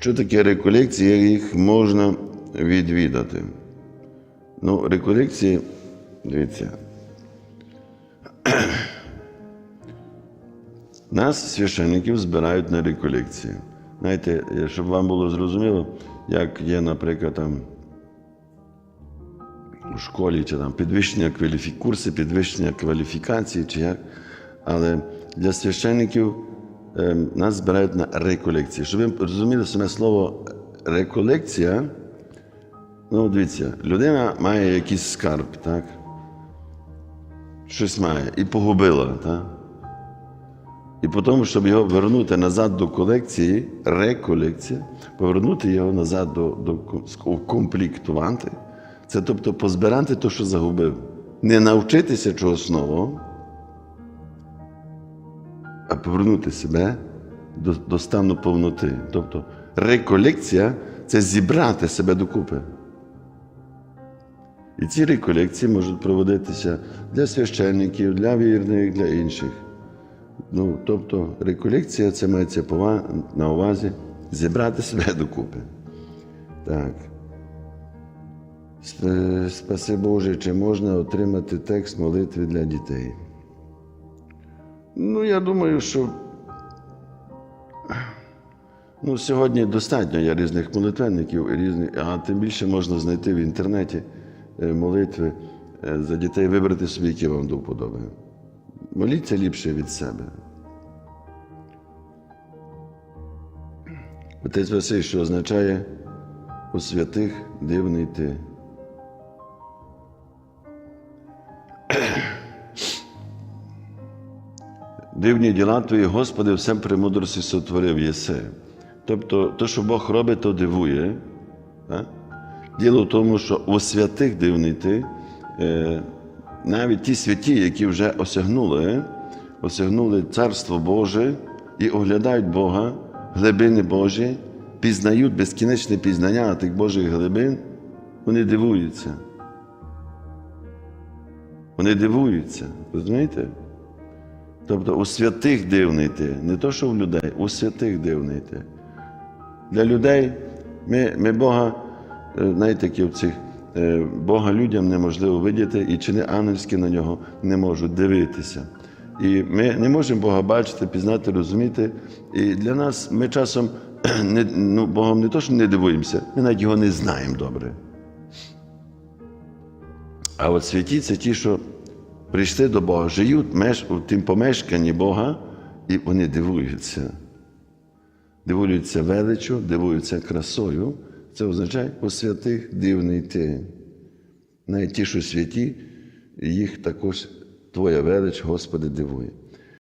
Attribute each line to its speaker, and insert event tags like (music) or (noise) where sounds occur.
Speaker 1: Що таке реколекції, їх можна відвідати? Ну, реколекції, дивіться. (clears throat) Нас, священників, збирають на реколекції. Знаєте, щоб вам було зрозуміло, як є, наприклад, там у школі чи там підвищення кваліфі... підвищення кваліфікації, чи як. Але для священників е, нас збирають на реколекції. Щоб ви розуміли саме слово реколекція, ну дивіться, людина має якийсь скарб, так? Щось має і погубила, так? І потім, щоб його вернути назад до колекції, реколекція, повернути його назад до, до укомплектувати, це тобто позбирати те, що загубив. Не навчитися чогось нового, повернути себе до, до стану повноти. Тобто реколекція це зібрати себе докупи. І ці реколекції можуть проводитися для священників, для вірних, для інших. Ну, тобто реколекція це мається на увазі зібрати себе докупи. Так. Спаси Боже, чи можна отримати текст молитви для дітей? Ну, я думаю, що ну, сьогодні достатньо є різних молитвенників, різних, а тим більше можна знайти в інтернеті е, молитви е, за дітей, вибрати собі, які вам до вподоби. Моліться ліпше від себе. Отець Василь, що означає у святих дивний ти. Дивні діла Твої, Господи, всем премудрості сотворив єси. Тобто, те, що Бог робить, то дивує. Так? Діло в тому, що у святих дивний ти, е, навіть ті святі, які вже осягнули, осягнули Царство Боже і оглядають Бога, глибини Божі, пізнають безкінечне пізнання тих Божих глибин, вони дивуються. Вони дивуються, розумієте? Тобто у святих дивний ти, не то, що в людей, у святих дивний ти. Для людей ми, ми Бога, е, знаєте, в цих е, Бога людям неможливо видіти, і чини ангельські на нього не можуть дивитися. І ми не можемо Бога бачити, пізнати, розуміти. І для нас ми часом (clears throat) не, ну, Богом не то, що не дивуємося, ми навіть його не знаємо добре. А от святі це ті, що прийшли до Бога, живуть в тим помешканні Бога, і вони дивуються. Дивуються величу, дивуються красою. Це означає у святих дивний ти. Навіть ті, що святі, їх також Твоя велич, Господи, дивує.